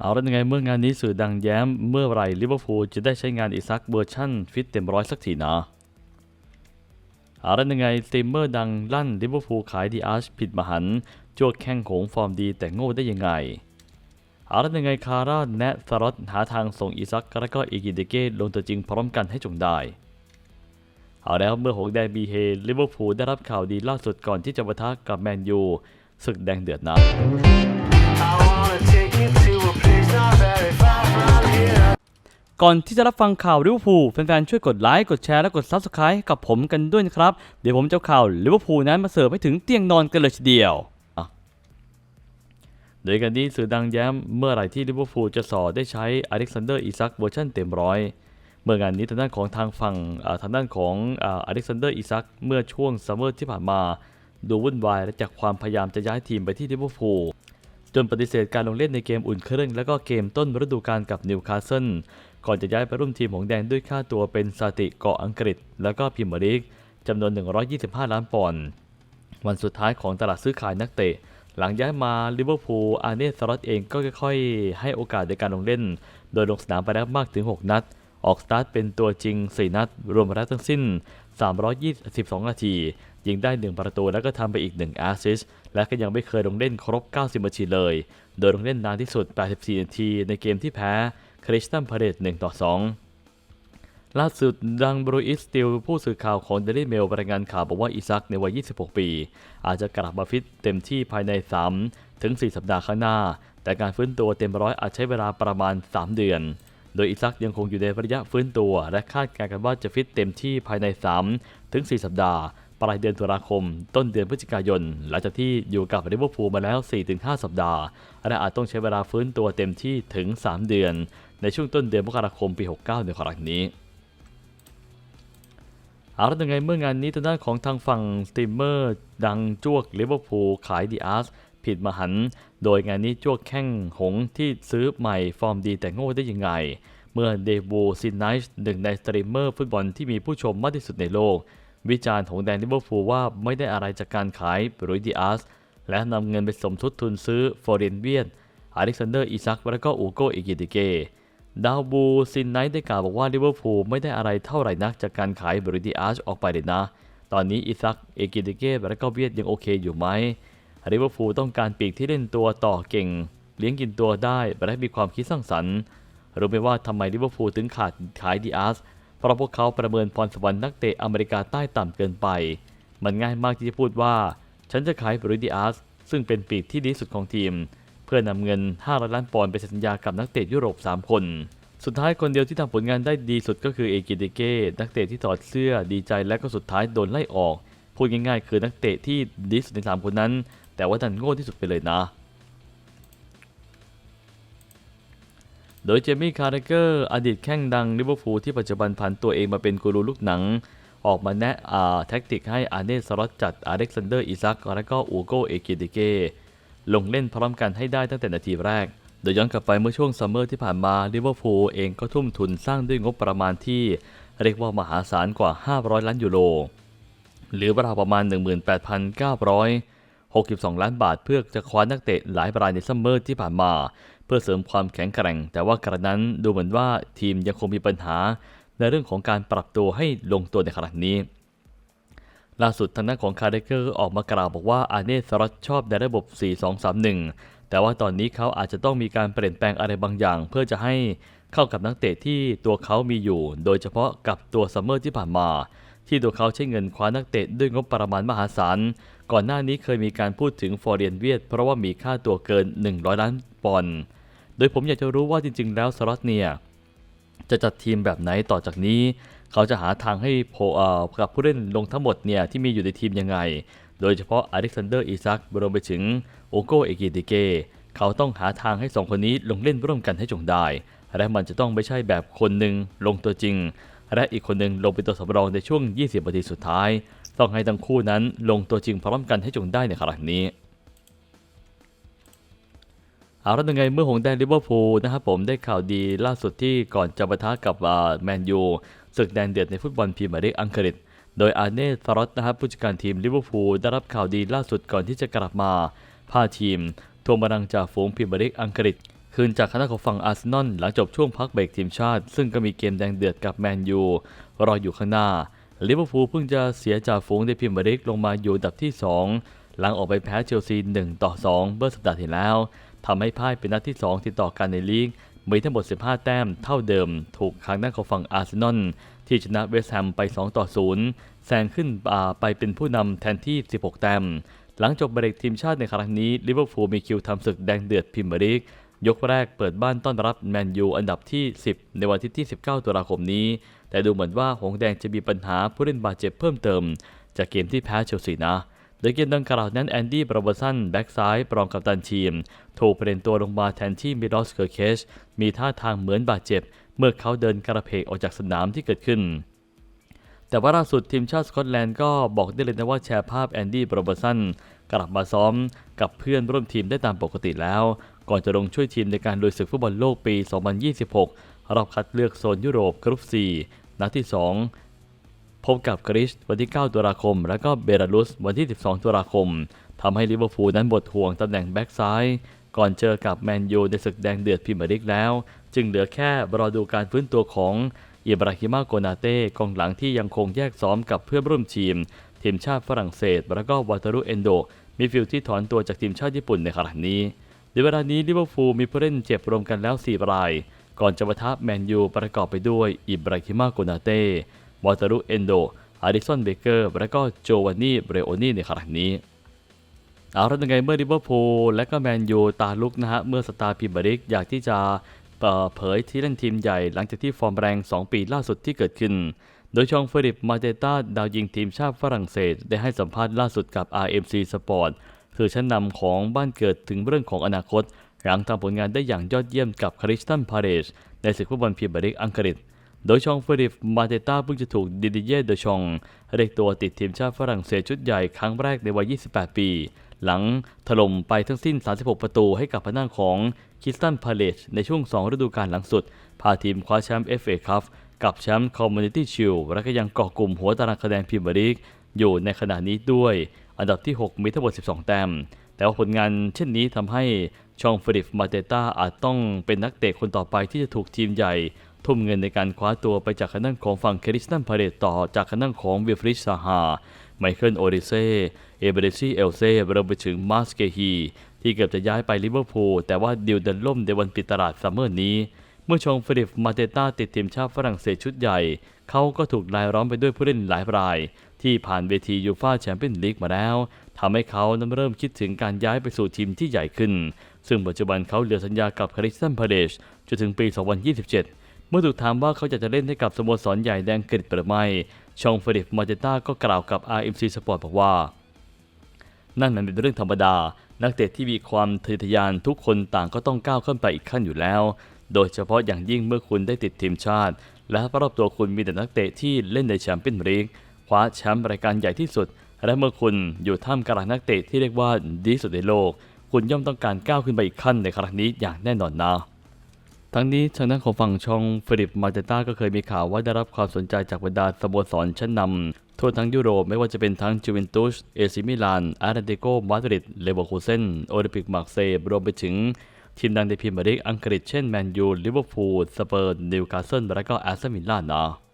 เอาแล้วยังไงเมื่องานนี้สื่อดังแย้มเมื่อไหร่ลิเวอร์พูลจะได้ใช้งานอีซักเวอร์ชั่นฟิตเต็มร้อยสักทีนะเอาแล้วยังไงสตรีมเมอร์ดังลั่นลิเวอร์พูลขายดีอาร์ชผิดมหันต์จวกแข้งโขงฟอร์มดีแต่โง่ได้ยังไงเอาแล้วยังไงคาร่าแนะสรอตหาทางส่งอีซักและก็อีกิเดเก้ลงตัวจริงพร้อมกันให้จงได้ เอาแล้วเมื่อหงแดงบีเฮลิเวอร์พูลได้รับข่าวดีล่าสุดก่อนที่จะปะทะกับแมนยูศึกแดงเดือดนะ ก่อนที่จะรับฟังข่าวลิเวอร์พูลแฟนๆช่วยกดไลค์กดแชร์และกด Subscribe ให้กับผมกันด้วยนะครับ เดี๋ยวผมจะข่าวลิเวอร์พูลนั้นมาเสิร์ฟให้ถึงเตียงนอนกันเลยทีเดียวโดยกันนี้สื่อดังแย้มเมื่อไหร่ที่ลิเวอร์พูลจะสอได้ใช้อเล็กซานเดอร์อีซักเวอร์ชันเต็มร้อยเมื่องานนี้ทางด้านของทางฝั่งทางด้านของอ่าอเล็กซานเดอร์อีซักเมื่อช่วงซัมเมอร์ที่ผ่านมาดูวุ่นวายและจากความพยายามจะย้ายทีมไปที่ลิเวอร์พูลจนปฏิเสธการลงเล่นในเกมอุ่นเครื่องและก็เกมต้นฤดูกาลกับนิวคาสเซิล ก่อนจะย้ายไปร่วมทีมของแดงด้วยค่าตัวเป็นซาติเกาะอังกฤษ แล้วก็พิมพ์ลีกจำนวน 125 ล้านปอนด์วันสุดท้ายของตลาดซื้อขายนักเตะ หลังย้ายมาลิเวอร์พูลอาร์เนสสล็อตเองก็ค่อยๆ ให้โอกาสในการลงเล่น โดยลงสนามไปแล้วมากถึง 6 นัด ออกสตาร์ทเป็นตัวจริง 4 นัด รวมแล้วทั้งสิ้น 322 นาที ยิงได้ 1 ประตูแล้วก็ทำไปอีก 1 แอสซิสและก็ยังไม่เคยลงเล่นครบ 90 นาทีเลย โดยลงเล่นนานที่สุด 84 นาทีในเกมที่แพ้ คริสตันพาเลต1ต่อ2ล่าสุดดังบรูอิสติลผู้สื่อข่าวของเดลี่เมลรายงานข่าวบอกว่าอิซักในวัย 26 ปี อาจจะกลับมาฟิตเต็มที่ภายใน 3 ถึง 4 สัปดาห์ข้างหน้า แต่การฟื้นตัวเต็มร้อยอาจใช้เวลาประมาณ 3 เดือนโดยอิซักยังคงอยู่ในระยะฟื้นตัว และคาดการณ์กันว่าจะฟิตเต็มที่ภายใน 3 ถึง 4 สัปดาห์ ปลายเดือนตุลาคม ต้นเดือนพฤศจิกายน หลังจากที่อยู่กับลิเวอร์พูลมาแล้ว 4-5 สัปดาห์ และอาจต้องใช้เวลาฟื้นตัวเต็มที่ถึง 3 เดือน ในช่วงต้นเดือนมกราคมปี 69 ในครั้งนี้เอาแล้วยังไงเมื่องานนี้ทางด้านของทางฝั่งสตรีมเมอร์ ดังจวกลิเวอร์พูลขายดีอาร์สผิดมหันต์โดยงานนี้จวกแข้งหงที่ซื้อใหม่ฟอร์มดีแต่โง่ได้ยังไง เมื่อเดวูซินไนส์หนึ่งในสตรีมเมอร์ฟุตบอลที่มีผู้ชมมากที่สุดในโลก วิจารณ์ของแดนลิเวอร์พูลว่าไม่ได้อะไรจากการขายบรุยดีอาร์สและนำเงินไปสมทบทุนซื้อฟอร์เรนเวียนอเล็กซานเดอร์อิซักและก็อูโกอิกิติเก ดาวบูซินไนท์ได้กล่าวบอกว่าลิเวอร์พูลไม่ได้อะไรเท่าไหร่นักจากการขายบริดีอาร์ชออกไปเลยนะ ตอนนี้อิซักเอกิเดเกและก็เวียดยังโอเคอยู่ไหมลิเวอร์พูลต้องการปีกที่เล่นตัวต่อเก่ง เลี้ยงกินตัวได้และมีความคิดสร้างสรรค์รู้ไหมว่าทำไมลิเวอร์พูลถึงขาดขายดีอาร์ชเพราะพวกเขาประเมินพรสวรรค์นักเตะอเมริกาใต้ต่ำเกินไป มันง่ายมากที่จะพูดว่า ฉันจะขายบริดีอาร์ชซึ่งเป็นปีกที่ดีสุดของทีม เพื่อนำเงิน5ล้านปอนด์ไปเซ็นสัญญากับนักเตะยุโรป 3 คน สุดท้ายคนเดียวที่ทำผลงานได้ดีสุดก็คือเอกิเดเก้นักเตะที่ถอดเสื้อดีใจและก็สุดท้ายโดนไล่ออก พูดง่ายๆ คือนักเตะที่ดีสุดในสามคนนั้น แต่ว่าดันโง่ที่สุดไปเลยนะโดยเจมี่ คาร์เรเกอร์ อดีตแข้งดังลิเวอร์พูลที่ปัจจุบันผันตัวเองมาเป็นกูรูลูกหนัง ออกมาแนะอาแท็กติกให้อาร์เนสลอตจัดอเล็กซานเดอร์ อิซัก และก็อูโกเอกิเดเก ลงเล่นพร้อมกันให้ได้ตั้งแต่นาทีแรก โดยย้อนกลับไปเมื่อช่วงซัมเมอร์ที่ผ่านมาลิเวอร์พูลเองก็ทุ่มทุนสร้างด้วยงบประมาณที่ เรียกว่ามหาศาลกว่า 500 ล้านยูโร หรือราวประมาณ 18,962 ล้านบาทเพื่อจะคว้านักเตะหลายรายในซัมเมอร์ที่ผ่านมา เพื่อเสริมความแข็งแกร่ง แต่ว่ากระนั้นดูเหมือนว่าทีมยังคงมีปัญหา ในเรื่องของการปรับตัวให้ลงตัวในครั้งนี้ ล่าสุดทางด้านของคาร์เดเกอร์ออกมากล่าวบอกว่าอาเนสล็อตชอบในระบบ 4-2-3-1 แต่ว่าตอนนี้เขาอาจจะต้องมีการเปลี่ยนแปลงอะไรบางอย่าง เพื่อจะให้เข้ากับนักเตะที่ตัวเขามีอยู่ โดยเฉพาะกับตัวซัมเมอร์ที่ผ่านมา ที่ตัวเขาใช้เงินคว้านักเตะด้วยงบประมาณมหาศาล ก่อนหน้านี้เคยมีการพูดถึงฟอร์เรียนเวียดเพราะว่ามีค่าตัวเกิน 100 ล้านปอนด์ โดยผมอยากจะรู้ว่าจริง ๆ แล้วสล็อตเนี่ยจะจัดทีมแบบไหนต่อจากนี้ เขาจะหาทางให้โพเอ่กับผู้เล่นลงทั้งหมดเนี่ยที่มีอยู่ในทีมยังไง โดยเฉพาะอเล็กซานเดอร์อิซักรวมไปถึงโอโกเอกิติเกเขาต้องหาทางให้สองคนนี้ลงเล่นร่วมกันให้จงได้ และมันจะต้องไม่ใช่แบบคนหนึ่งลงตัวจริง และอีกคนหนึ่งลงเป็นตัวสำรองในช่วง 20นาทีสุดท้าย ต้องให้ทั้งคู่นั้นลงตัวจริงพร้อมกันให้จงได้ในครั้งนี้ เอาล้วยังไงเมื่อหงแดงลิเวอร์พูลนะครับผมได้ข่าวดีล่าสุดที่ก่อนจะปะทะกับแมนยูศึกแดงเดือดในฟุตบอลพรีเมียร์ลีกอังกฤษ โดยอาร์เน่สล็อตนะครับผู้จัดการทีมลิเวอร์พูลได้รับข่าวดีล่าสุดก่อนที่จะกลับมาพาทีมทวงบัลลังก์จากฝูงพรีเมียร์ลีกอังกฤษคืนจากคณะของฝั่งอาร์เซนอลหลังจบช่วงพักเบรกทีมชาติ ซึ่งก็มีเกมแดงเดือดกับแมนยูรออยู่ข้างหน้าลิเวอร์พูลเพิ่งจะเสียจ่าฝูงในพรีเมียร์ลีกลงมาอยู่ดับที่ 2 หลังออกไปแพ้เชลซี1ต่อ2เมื่อสัปดาห์ที่แล้ว ทำให้พ่ายเป็นนัดที่ 2 ติดต่อกันในลีก มีทั้งหมด 15 แต้มเท่าเดิม ถูกทางด้านของฝั่งอาร์เซนอลที่ชนะเวสต์แฮมไป 2 ต่อ 0 แซงขึ้นาไปเป็นผู้นำแทนที่ 16 แต้ม หลังจบเบรกทีมชาติในครั้งนี้ลิเวอร์พูลมีคิวทำศึกแดงเดือดพรีเมียร์ลีกยกแรกเปิดบ้านต้อนรับแมนยูอันดับที่ 10 ในวันที่19 ตุลาคมนี้ แต่ดูเหมือนว่าหงส์แดงจะมีปัญหาผู้เล่นบาดเจ็บเพิ่มเติม จากเกมที่แพ้เชลซีนะ โดยเกมดังกล่าวนั้นแอนดี้บรอเบอร์สันแบ็กซ้ายรองกัปตันทีม ถูกเปลี่ยนตัวลงมาแทนที่มิลอสเคอร์เคชมีท่าทางเหมือนบาดเจ็บ เมื่อเขาเดินกระเพกออกจากสนามที่เกิดขึ้น แต่ว่าล่าสุดทีมชาติสกอตแลนด์ก็บอกได้เลยนะว่าแชร์ภาพแอนดี้บรอเบอร์สันกลับมาซ้อมกับเพื่อนร่วมทีมได้ตามปกติแล้ว ก่อนจะลงช่วยทีมในการลุยศึกฟุตบอลโลกปี 2026 รอบคัดเลือกโซนยุโรปกรุ๊ป 4 นัดที่ 2 พบกับกรีซวันที่ 9 ตุลาคม และก็เบลารุสวันที่ 12 ตุลาคมทำให้ลิเวอร์พูลนั้นบดห่วงตำแหน่งแบ็กซ้าย ก่อนเจอกับแมนยูในศึกแดงเดือดพรีเมียร์ลีกแล้ว จึงเหลือแค่รอดูการฟื้นตัวของอิบราฮิมาโกนาเต้กองหลังที่ยังคงแยกซ้อมกับเพื่อนร่วมทีม ทีมชาติฝรั่งเศส แล้วก็วาตารุเอนโดมีฟิลที่ถอนตัวจากทีมชาติญี่ปุ่นในขณะนี้ในเวลานี้ลิเวอร์พูลมีผู้เล่นเจ็บรวมกันแล้ว 4 ราย ก่อนจะปะทะแมนยูประกอบไปด้วยอิบราฮิมาโกนาเต้ วาตารุเอนโดอาริสันเบเกอร์ และก็โจวานนี่เบรโอนี่ในขณะนี้ เอาละยังไงเมื่อลิเวอร์พูลและก็แมนยูตาลุกนะฮะ เมื่อสตาร์พรีเมียร์ลีกอยากที่จะเปิดเผยที่เล่นทีมใหญ่หลังจากที่ฟอร์มแรง 2 ปีล่าสุดที่เกิดขึ้น โดยชองเฟริปมาเตต้าดาวยิงทีมชาติฝรั่งเศส ได้ให้สัมภาษณ์ล่าสุดกับ RMC Sport คือชั้นนำของบ้านเกิดถึงเรื่องของอนาคต หลังทำผลงานได้อย่างยอดเยี่ยมกับคริสตันพาเรชในศึกฟุตบอลพรีเมียร์ลีกอังกฤษ โดยชองเฟริปมาเตต้าเพิ่งจะถูกดิดิเย่เดชองเรียกตัวติดทีมชาติฝรั่งเศสชุดใหญ่ครั้งแรกในวัย 28 ปี หลังถล่มไปทั้งสิ้น 36 ประตูให้กับพนักของคิสตันพาเลชในช่วง 2 ฤดูกาลหลังสุด พาทีมคว้าแชมป์ FA คัพกับแชมป์คอมมูนิตี้ชิลและก็ยังเกาะกลุ่มหัวตารางคะแนนพรีเมียร์ลีกอยู่ในขณะนี้ด้วย อันดับที่ 6 มีทั้งหมด 12 แต้ม แต่ว่าผลงานเช่นนี้ทำให้ชองฟริปมาเตต้าอาจต้องเป็นนักเตะคนต่อไปที่จะถูกทีมใหญ่ ทุ่มเงินในการคว้าตัวไปจากคณะของฝั่งคริสตันพาเลตต่อจากคณะของวิฟริชซาฮา ไมเคิลโอริเซ่ เอเบเรซีเอลเซ่รวมไปถึงมาสเกฮี ที่เกือบจะย้ายไปลิเวอร์พูลแต่ว่าดิวเดินล่มในวันปิดตลาดซัมเมอร์นี้ เมื่อชองฟิลิปมาเตต้าติดทีมชาติฝรั่งเศสชุดใหญ่ เขาก็ถูกรายล้อมไปด้วยผู้เล่นหลายราย ที่ผ่านเวทียูฟ่าแชมเปี้ยนลีกมาแล้วทำให้เขานั้นเริ่มคิดถึงการย้ายไปสู่ทีมที่ใหญ่ขึ้น ซึ่งปัจจุบันเขาเหลือสัญญากับคริสตันพาเดชจนถึงปี 2027 เมื่อถูกถามว่าเขาจะจะเล่นให้กับสโมสรใหญ่แดงกฤษหรือไม่ชองเฟิลิปมาเตต้าก็กล่าวกับ RMC Sport บอกว่า นั่นมันเป็นเรื่องธรรมดา นักเตะที่มีความทะเยอทะยานทุกคนต่างก็ต้องก้าวขึ้นไปอีกขั้นอยู่แล้ว โดยเฉพาะอย่างยิ่งเมื่อคุณได้ติดทีมชาติ และรอบตัวคุณมีแต่นักเตะที่เล่นในแชมเปี้ยนลีกคว้าแชมป์รายการใหญ่ที่สุด และเมื่อคุณอยู่ท่ามกลางนักเตะที่เรียกว่าดีที่สุดในโลก คุณย่อมต้องการก้าวขึ้นไปอีกขั้นในครั้งนี้อย่างแน่นอนนะ ทั้งนี้ทางด้านของฝั่งชองฟิลิปมาเตต้าก็เคยมีข่าวว่าได้รับความสนใจจากบรรดาสโมสรชั้นนำทั่วทั้งยุโรปไม่ว่าจะเป็นทั้งจูเวนตุส เอซิมิลานอาร์เตติโกมาดริด เลเวอร์คูเซนโอลิมปิกมาร์เซย์รวมไปถึงทีมดังในพรีเมียร์ลีกอังกฤษเช่นแมนยู ลิเวอร์พูล สเปอร์ นิวคาสเซิล และก็แอสตันวิลล่านะ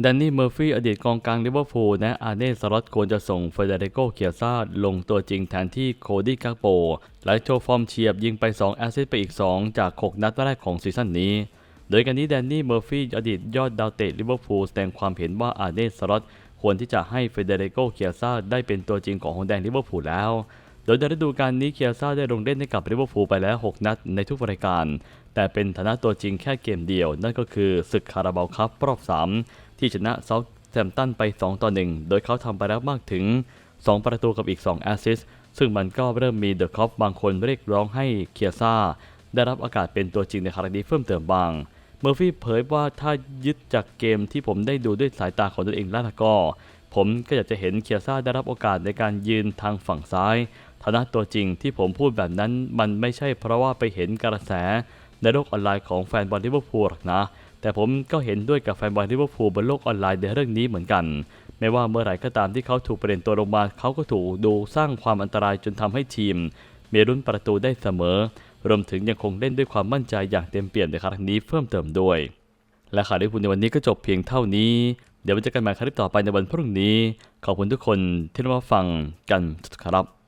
แดนนี่เมอร์ฟี่อดีตกองกลางลิเวอร์พูลและอาเน่สล็อตควรจะส่งเฟเดริโกเคียซ่าลงตัวจริงแทนที่โคดี้กักโปหลังโชว์ฟอร์มเฉียบยิงไป 2 แอสซิสต์ไปอีก 2 จาก 6 นัดแรกของซีซั่นนี้ โดยการนี้แดนนี่เมอร์ฟี่อดีตยอดดาวเตะลิเวอร์พูลแสดงความเห็นว่าอาเน่สล็อตควรที่จะให้เฟเดริโกเคียซ่าได้เป็นตัวจริงของหงแดงลิเวอร์พูลแล้ว โดยในฤดูกาลนี้เคียซ่าได้ลงเล่นให้กับลิเวอร์พูลไปแล้ว 6 นัดในทุกรายการ แต่เป็นฐานะตัวจริงแค่เกมเดียว นั่นก็คือศึกคาราบาวคัพรอบ 3 ที่ชนะเซาท์แซมตันไป 2 ต่อ 1 โดยเขาทำไปแล้วมากถึง 2 ประตูกับอีก 2 แอสซิสต์ซึ่งมันก็เริ่มมีเดอะคอปบางคนเรียกร้องให้เคียซ่า ได้รับโอกาสเป็นตัวจริงในครั้งนี้เพิ่มเติมบ้าง เมอร์ฟี่เผยว่าถ้ายึดจากเกมที่ผมได้ดูด้วยสายตาของตนเองแล้วก็ผมก็อยากจะเห็นเคียซ่าได้รับโอกาสในการยืนทางฝั่งซ้ายฐานะตัวจริงที่ผมพูดแบบนั้นมันไม่ใช่เพราะว่าไปเห็นกระแสในโลกออนไลน์ของแฟนบอลลิเวอร์พูลหรอกนะ แต่ผมก็เห็นด้วยกับแฟนบอลลิเวอร์พูลบนโลกออนไลน์ในเรื่องนี้เหมือนกัน ไม่ว่าเมื่อไหร่ก็ตามที่เขาถูกเปลี่ยนตัวลงมาเขาก็ถูกดูสร้างความอันตรายจนทำให้ทีม มีรุ่นประตูได้เสมอ รวมถึงยังคงเล่นด้วยความมั่นใจอย่างเต็มเปี่ยมในครั้งนี้เพิ่มเติมด้วย และข่าวลิเวอร์พูลในวันนี้ก็จบเพียงเท่านี้ เดี๋ยวไว้เจอกันใหม่ครั้งต่อไปในวันพรุ่งนี้ ขอบคุณทุกคนที่ได้มาฟังกันครับ